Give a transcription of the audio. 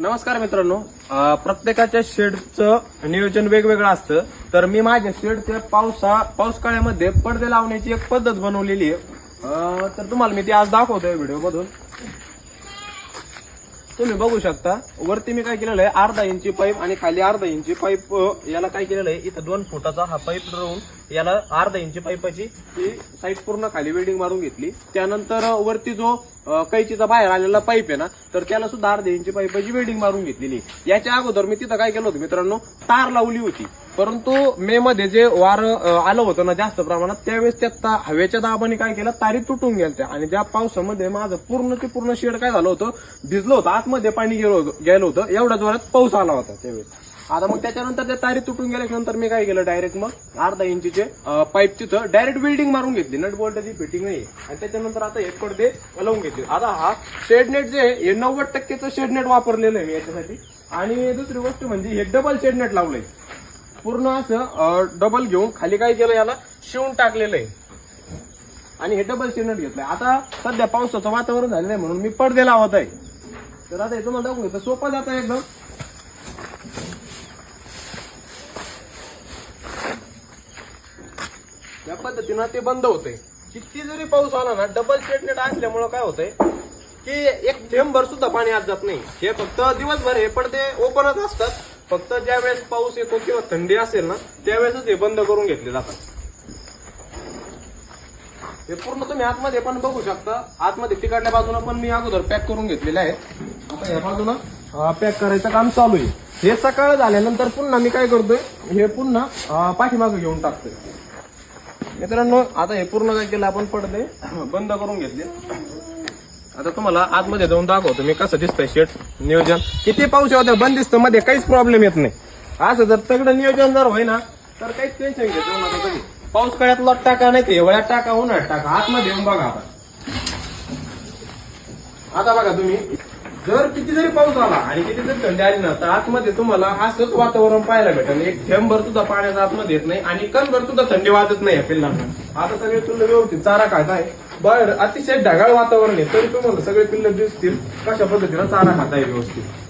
नमस्कार मित्रांनो. प्रत्येकाच्या शेडचं नियोजन वेगवेगळं असतं. तर मी माझ्या शेडच्या पावसा पावसाळ्यामध्ये पडदे लावण्याची एक पद्धत बनवलेली आहे. तर तुम्हाला मी ती आज दाखवतोय व्हिडिओ मधून तुम्ही बघू शकता वरती मी काय केलेलं आहे अर्धा इंची पाईप आणि खाली अर्धा इंची पाईप याला काय केलेलं आहे इथं दोन फुटाचा हा पाईप राहून याला अर्धा इंची पाईपाची ही साईड पूर्ण खाली वेल्डिंग मारून घेतली. त्यानंतर वरती जो कैचीचा बाहेर आलेला पाईप आहे ना तर त्याला सुद्धा अर्धा इंची पाईपाची वेल्डिंग मारून घेतलेली याच्या अगोदर मी तिथं काय केलं होतं मित्रांनो तार लावली होती. परंतु मे मध्ये जे वार आलं होतं ना जास्त प्रमाणात त्यावेळेस त्या हवेच्या दाबाने काय केलं? तारी तुटून गेल्या आणि ज्या पावसामध्ये माझं पूर्ण ते पूर्ण शेड काय झालं होतं? भिजलं होतं. आतमध्ये पाणी गेलं होतं गेलं होतं. एवढ्या जोरात पाऊस आला होता त्यावेळेस. आता मग त्याच्यानंतर त्या तारी तुटून गेल्यानंतर मी काय केलं डायरेक्ट मग? अर्धा इंचीचे पाईप तिथं डायरेक्ट बिल्डिंग मारून घेतली. नट बोल्टची फिटिंग नाही आणि त्याच्यानंतर आता हे पडदे लावून घेतले. आता हा शेडनेट जे आहे हे नव्वद टक्केचं शेडनेट वापरलेलं आहे मी याच्यासाठी. आणि दुसरी गोष्ट म्हणजे हे डबल शेडनेट लावलंय. पूर्ण असं डबल घेऊन खाली काय केलं याला? शिवून टाकलेलं आहे. आणि हे डबल शेडनेट घेतलंय. आता सध्या पावसाचं वातावरण झालेलं आहे म्हणून मी पडदे लावत आहे. तर आता हे तुम्हाला दाखवून घेतो सोपं आहे एकदम. या पद्धतीनं ते बंद होते किती जरी पाऊस आला ना डबल शेडनेट असल्यामुळं काय होतंय की एक थेंबभर सुद्धा पाणी आत जात नाही. हे फक्त दिवसभर हे पडदे ओपनच असतात. फक्त ज्या वेळेस पाऊस येतो किंवा थंडी असेल ना त्यावेळेसच हे बंद करून घेतले जातात. हे पूर्ण तुम्ही आतमध्ये पण बघू शकता. आतमध्ये तिकडल्या बाजूला पण मी अगोदर पॅक करून घेतलेले आहे. आता या बाजूला पॅक करायचं काम चालू आहे. हे सकाळ झाल्यानंतर पुन्हा मी काय करतोय हे पुन्हा पाठीमागं घेऊन टाकतोय. मित्रांनो आता हे पूर्ण काय केलं आपण पडदे बंद करून घेतले. आता तुम्हाला आतमध्ये जाऊन दाखवतो मी कसं दिसतंय शेट नियोजन. किती पाऊस होतं बंदिस्त मध्ये काहीच प्रॉब्लेम येत नाही. असं जर तगडं नियोजन जर होईना तर काहीच टेन्शन घेतो नका पाऊस काळात लट टाका नाही ते एवढ्यात टाका उन्हाळ्यात टाका. आतमध्ये येऊन बघा आता. आता बघा तुम्ही जर किती जरी पाऊस आला आणि किती जरी थंडी आली ना तर आतमध्ये तुम्हाला असंच वातावरण पाहायला भेटेल. एक थेंबभर सुद्धा पाण्याचा आतमध्ये येत नाही आणि कणभर सुद्धा थंडी वाजत नाही या पिल्लांना. आता सगळे तुला व्यवस्थित चारा खात आहे बाहेर अतिशय ढगाळ वातावरण आहे. तरी तुम्हाला सगळे पिल्ल दिसतील. कशा पद्धतीनं चारा खाता आहे व्यवस्थित?